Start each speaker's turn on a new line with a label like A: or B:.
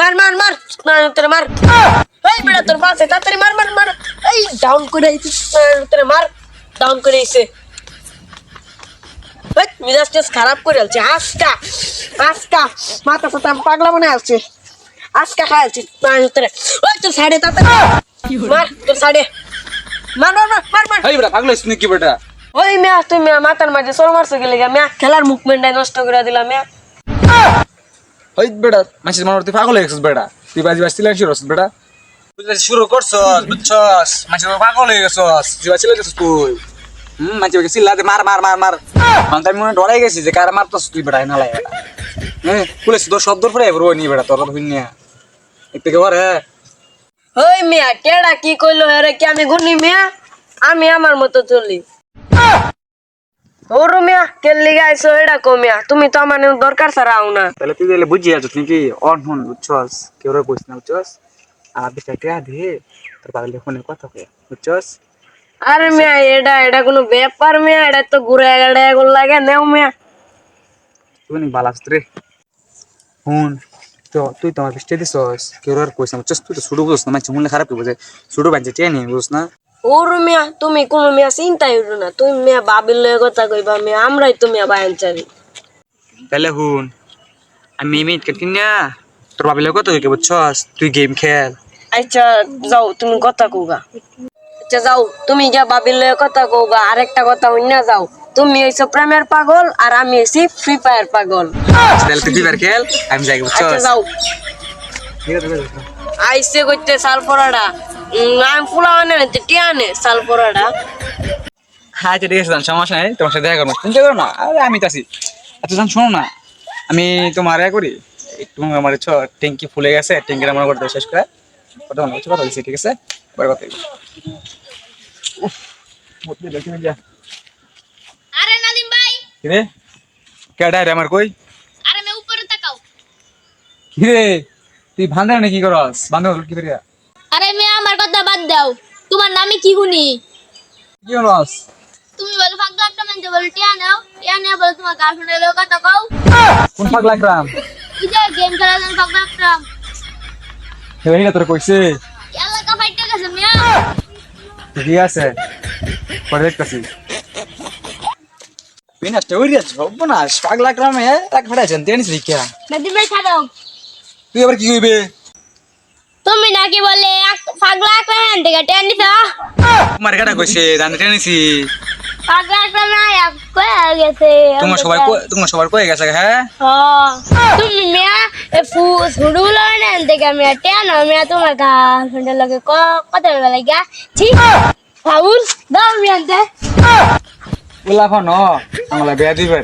A: মার মার মার তোরে মার এই বেটা তোর পাশে তাড়াতাড়ি মার মার মার এই ডাউন করে আইছিস তোরে মার ডাউন করে আইছে এই, মিজাজ টেজ খারাপ করে আলছে আজকা আজকা মাথা সাথে আমি পাগলা মনে আছে আজকা খাইছি তোরে ওই তোর সাইডে তাড়াতাড়ি মার তোর সাইডে মার মার মার মার মার
B: এই বেটা পাগল হইছিস নাকি বেটা
A: ওই মেয়া তুই মেয়া মাথার মাঝে সর মারছে গেলে গা মেয়া খেলার মুভমেন্টটাই নষ্ট করে দিলাম মেয়া
B: ওই বেটা মাসির মানুষ তুই পাগল হয়ে গেছিস বেটা তুই বাজি বাজি সিলেন শুরু বেটা শুরু করছস বুঝছস মাসির পাগল হয়ে গেছস। তুই বাজি গেছিস তুই। হুম মাঝে ওকে সিল্লাতে মার মার মার মার। মানে আমি মনে ডরাই গেছি যে কার মারতস তুই বেটা না লাগে হ্যাঁ পুলিশ তোর শব্দ পরে এবার ওই নি বেটা তোর কথা শুনিয়া। এক থেকে ওর হ্যাঁ।
A: ওই মেয়া কেডা কি কইলো হেরে কি আমি গুনি মেয়া? আমি আমার মতো চলি। ওরু মেয়া কেল্লি গাইছো এডা কো মেয়া তুমি তো আমার দরকার ছাড়া আও না।
B: তাহলে তুই তাহলে বুঝি আছিস নাকি অন ফোন বুঝছস? কেউ রে কইস না বুঝছস? আর বিষয় টিয়া দে তোর পাগলে ফোনে কথা কয়ে বুঝছস?
A: আরে মেয়া এডা এটা কোনো ব্যাপার মেয়া এটা তো ঘুরে গেড়ে এগুলো লাগে নেও মেয়া।
B: তুই নি বালাস রে হুন তো তুই তো আমার বৃষ্টি দিছস কেউ আর কইস না বুঝছস? তুই তো শুরু বুঝছ না মানে মনে খারাপ কি বুঝে শুরু বাজে টিয়া নি বুঝছ না?
A: ওরু মেয়া তুমি কোনো মেয়া চিন্তাই উঠো না। তুমি মেয়া বাবির লয়ে কথা কইবা মেয়া আমরাই তো মেয়া বায়ান চারি।
B: তাহলে হুন আমি মিট কেটে না তোর ভাবিলে কত হইকে বুঝছস? তুই গেম খেল।
A: আচ্ছা যাও তুমি কথা কওগা আচ্ছা যাও তুমি যা বাবির লয়ে কথা কওগা আরেকটা কথা হইনা যাও। তুমি হইছো প্রেমের পাগল আর আমি হইছি ফ্রি ফায়ার পাগল।
B: তাহলে তুই ফিবার খেল আমি যাই বুঝছস
A: আচ্ছা
B: বুঝছস?
A: যাও।
B: ঠিক আছে।
A: আইসে কইতে সাল পরাডা। আমি ফুলা আনে না টিয়া আনে সাল পরাডা
B: হ্যাঁ আচ্ছা ঠিক আছে জান, সমস্যা নেই তোমার সাথে দেখা করব চিন্তা করো না আরে আমি তো আছি। আচ্ছা জান শোনো না আমি তোমার এ করি একটু আমার ছ ট্যাঙ্কি ফুলে গেছে ট্যাঙ্কির আমার করতে শেষ করে কথা মনে হচ্ছে কথা বলছি ঠিক আছে? পরে কথা না।
C: আরে নাদিম ভাই!
B: রে? কেডা রে আমার কই?
C: আরে মে উপরে তাকাও।
B: কি রে? তুই ভান্ডার নাকি করস? বান্ধব কি করিয়া?
C: আরে মে আমার কথা বাদ দাও। তোমার নামে কি শুনি?
B: কি
C: তুমি বলো ফাঁকা একটা মানতে বলো টিয়া নাও টিয়া নাও বলো তোমার গার্লফ্রেন্ডের লোক কথা কও।
B: কোন পাক লাগরাম
C: কি যে গেম খেলার জন্য ফাঁকা একটা।
B: হেই তোর কইছে?
C: এলাকা ফাইটে গেছে মিয়া।
B: ঠিক আছে। পরে দেখতেছি। বিনা আছে হব না পাগলা গ্রামে এক ফাটাইছেন তেনিস রিকা
C: নাদিম ভাই ছাড়ো।
B: তুই আবার কি কইবে?
C: তুমি নাকি বলে পাগলা একটা হ্যান থেকে টেন নিছ
B: তোমার কাটা কইছে জানতে টেনিসি
C: পাগলা একটা মায়া কয়ে গেছে
B: তোমার সবার তোমার সবার কই গেছে
C: হ্যাঁ। তুমি মিয়া এ ফু শুরু লয় না থেকে মিয়া টেন মিয়া তোমার গার্লফ্রেন্ডের লগে ক- কথা বলবা লাগিয়া ছি ফাউল দাও মিয়া দে
B: উলা ফোন আমলা বিয়া দিবে